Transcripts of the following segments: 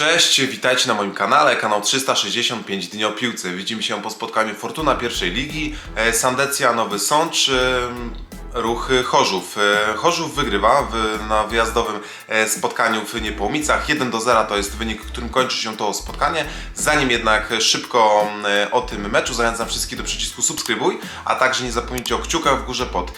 Cześć, witajcie na moim kanale, kanał 365 Dni o Piłce. Widzimy się po spotkaniu Fortuna pierwszej ligi, e, Sandecja Nowy Sącz, e, ruch Chorzów. E, Chorzów wygrywa w, na wyjazdowym spotkaniu w Niepołomicach. 1 do 0 to jest wynik, którym kończy się to spotkanie. Zanim jednak szybko o tym meczu, zachęcam wszystkich do przycisku subskrybuj, a także nie zapomnijcie o kciukach w górze pod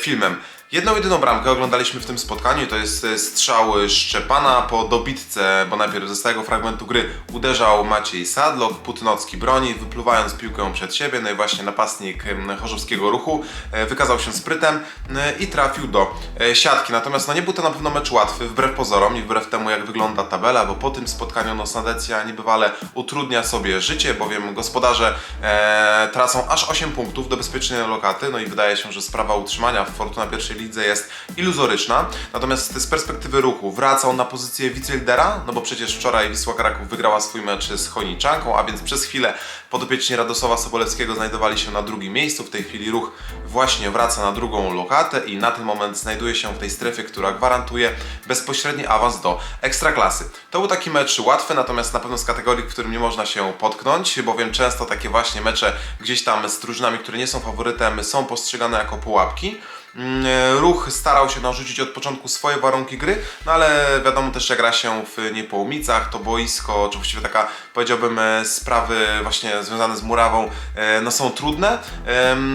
filmem. Jedną jedyną bramkę oglądaliśmy w tym spotkaniu, to jest e, strzał Szczepana po dobitce, bo najpierw ze stałego fragmentu gry uderzał Maciej Sadlok, Putnocki broni, wypluwając piłkę przed siebie, no i właśnie napastnik chorzowskiego ruchu e, wykazał się sprytem e, i trafił do e, siatki. Natomiast no nie był to na pewno mecz łatwy, wbrew pozorom i wbrew temu jak wygląda tabela, bo po tym spotkaniu no Sandecja niebywale utrudnia sobie życie, bowiem gospodarze e, tracą aż 8 punktów do bezpiecznej lokaty, no i wydaje się, że sprawa utrzymania w Fortuna pierwszej lidze jest iluzoryczna. Natomiast z perspektywy ruchu wracał na pozycję wicelidera, no bo przecież wczoraj Wisła Kraków wygrała swój mecz z Chojniczanką, a więc przez chwilę podopieczni Radosława Sobolewskiego znajdowali się na drugim miejscu. W tej chwili ruch właśnie wraca na drugą lokatę i na ten moment znajduje się w tej strefie, która gwarantuje bezpośredni awans do ekstraklasy. To był taki mecz łatwy, natomiast na pewno z kategorii, w którym nie można się potknąć, bowiem często takie właśnie mecze gdzieś tam z drużynami, które nie są faworytem, są postrzegane jako pułapki. Mm, Ruch starał się narzucić od początku swoje warunki gry, no ale wiadomo też, jak gra się w Niepołomicach, to boisko, czy właściwie taka, powiedziałbym, e, sprawy właśnie związane z murawą, e, no są trudne.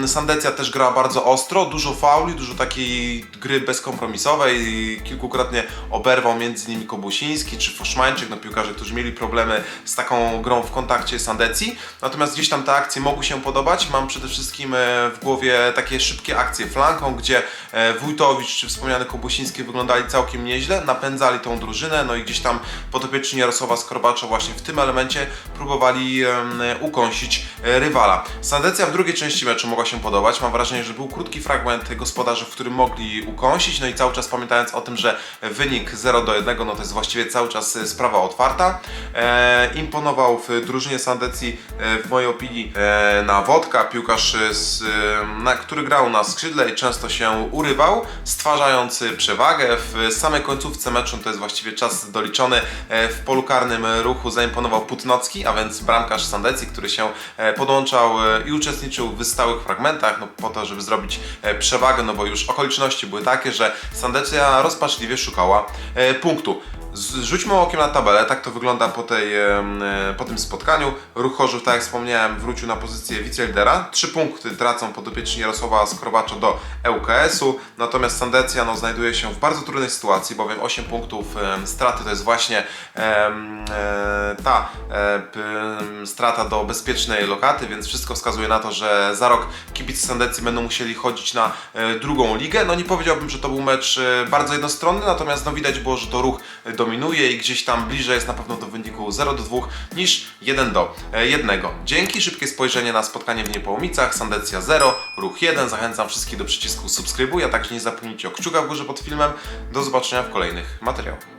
Sandecja też gra bardzo ostro, dużo fauli, dużo takiej gry bezkompromisowej, kilkukrotnie oberwał między nimi Kobusiński czy Foszmańczyk, no piłkarze, którzy mieli problemy z taką grą w kontakcie Sandecji, natomiast gdzieś tam te akcje mogły się podobać. Mam przede wszystkim e, w głowie takie szybkie akcje flanką, gdzie e, Wójtowicz czy wspomniany Kobusiński wyglądali całkiem nieźle, napędzali tą drużynę, no i gdzieś tam podopieczni Jarosława Skorbacza właśnie w tym elemencie próbowali ukąsić e, rywala. Sandecja w drugiej części meczu mogła się podobać. Mam wrażenie, że był krótki fragment gospodarzy, w którym mogli ukąsić, no i cały czas pamiętając o tym, że wynik 0 do 1, no to jest właściwie cały czas e, sprawa otwarta. E, imponował w drużynie Sandecji w mojej opinii e, na Wodka, piłkarz, z, na, który grał na skrzydle i często się urywał, stwarzając e, przewagę. W samej końcówce meczu, to jest właściwie czas doliczony, e, w polu karnym ruchu zaimponował Putnocki, a więc bramkarz Sandecji, który się e, podłączał e, i uczestniczył w stałych fragmentach, no po to, żeby zrobić przewagę, no bo już okoliczności były takie, że Sandecja rozpaczliwie szukała punktu. Rzućmy okiem na tabelę, tak to wygląda po, tej, e, po tym spotkaniu. Ruch Chorzów, tak jak wspomniałem, wrócił na pozycję wicelidera. Trzy punkty tracą podopieczni Jarosława Skrobacza do ŁKS-u, natomiast Sandecja no, znajduje się w bardzo trudnej sytuacji, bowiem 8 punktów straty to jest właśnie e, ta e, strata do bezpiecznej lokaty, więc wszystko wskazuje na to, że za rok kibice Sandecji będą musieli chodzić na e, drugą ligę. No nie powiedziałbym, że to był mecz e, bardzo jednostronny, natomiast no widać było, że to ruch e, dominuje i gdzieś tam bliżej jest na pewno do wyniku 0 do 2 niż 1 do 1. Dzięki, szybkie spojrzenie na spotkanie w Niepołomicach, Sandecja 0, ruch 1. Zachęcam wszystkich do przycisku subskrybuj, a także nie zapomnijcie o kciuka w górze pod filmem. Do zobaczenia w kolejnych materiałach.